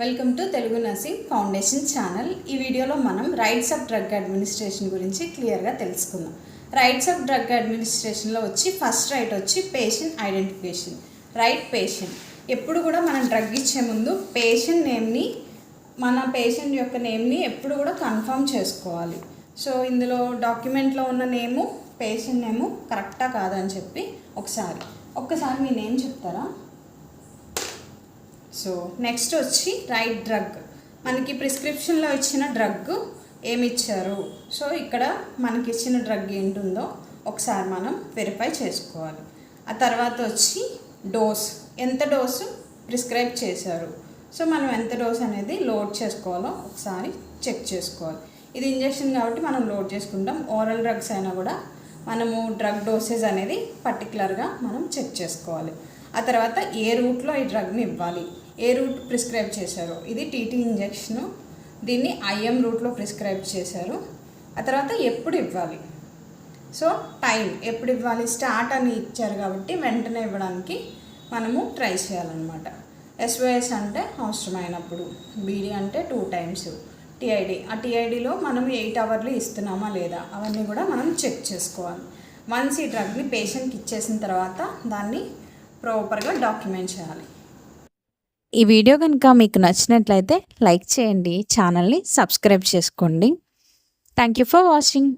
Welcome to Telugu nursing foundation channel ఈ వీడియోలో మనం రైట్స్ ఆఫ్ డ్రగ్ అడ్మినిస్ట్రేషన్ గురించి క్లియర్గా తెలుసుకుందాం. రైట్స్ ఆఫ్ డ్రగ్ అడ్మినిస్ట్రేషన్లో వచ్చి ఫస్ట్ రైట్ వచ్చి పేషెంట్ ఐడెంటిఫికేషన్ రైట్ పేషెంట్ ఎప్పుడు కూడా మనం డ్రగ్ ఇచ్చే ముందు పేషెంట్ నేమ్ని మన పేషెంట్ యొక్క నేమ్ని ఎప్పుడు కూడా కన్ఫర్మ్ చేసుకోవాలి. సో ఇందులో డాక్యుమెంట్లో ఉన్న నేము పేషెంట్ నేము కరెక్టా కాదని చెప్పి ఒకసారి. ఒక్కసారి మీ నేమ్ చెప్తారా? సో నెక్స్ట్ వచ్చి రైట్ డ్రగ్ మనకి ప్రిస్క్రిప్షన్లో ఇచ్చిన డ్రగ్ ఏమి ఇచ్చారు సో ఇక్కడ మనకి ఇచ్చిన డ్రగ్ ఏంటుందో ఒకసారి మనం వెరిఫై చేసుకోవాలి. ఆ తర్వాత వచ్చి డోస్ ఎంత డోసు ప్రిస్క్రైబ్ చేశారు? సో మనం ఎంత డోస్ అనేది లోడ్ చేసుకోవాలో ఒకసారి చెక్ చేసుకోవాలి. ఇది ఇంజెక్షన్ కాబట్టి మనం లోడ్ చేసుకుంటాం. ఓరల్ డ్రగ్స్ అయినా కూడా మనము డ్రగ్ డోసేజ్ అనేది పర్టికులర్గా మనం చెక్ చేసుకోవాలి. ఆ తర్వాత ఏ రూట్లో ఈ డ్రగ్ని ఇవ్వాలి? ఏ రూట్ ప్రిస్క్రైబ్ చేశారు? ఇది టీటీ ఇంజెక్షను. దీన్ని ఐఎం రూట్లో ప్రిస్క్రైబ్ చేశారు. ఆ తర్వాత ఎప్పుడు ఇవ్వాలి? సో టైం ఎప్పుడు ఇవ్వాలి? స్టార్ట్ అని ఇచ్చారు కాబట్టి వెంటనే ఇవ్వడానికి మనము ట్రై చేయాలన్నమాట. ఎస్వైఎస్ అంటే అవసరమైనప్పుడు బీడీ అంటే టూ టైమ్స్ టీఐడి ఆ టీఐడిలో మనం ఎయిట్ అవర్లు ఇస్తున్నామా లేదా? అవన్నీ కూడా మనం చెక్ చేసుకోవాలి. వన్స్ ఈ డ్రగ్ని పేషెంట్కి ఇచ్చేసిన తర్వాత దాన్ని ప్రాపర్గా డాక్యుమెంట్ చేయాలి. ఈ వీడియో కనుక మీకు నచ్చినట్లయితే లైక్ చేయండి ఛానల్ని సబ్స్క్రైబ్ చేసుకోండి. Thank you for watching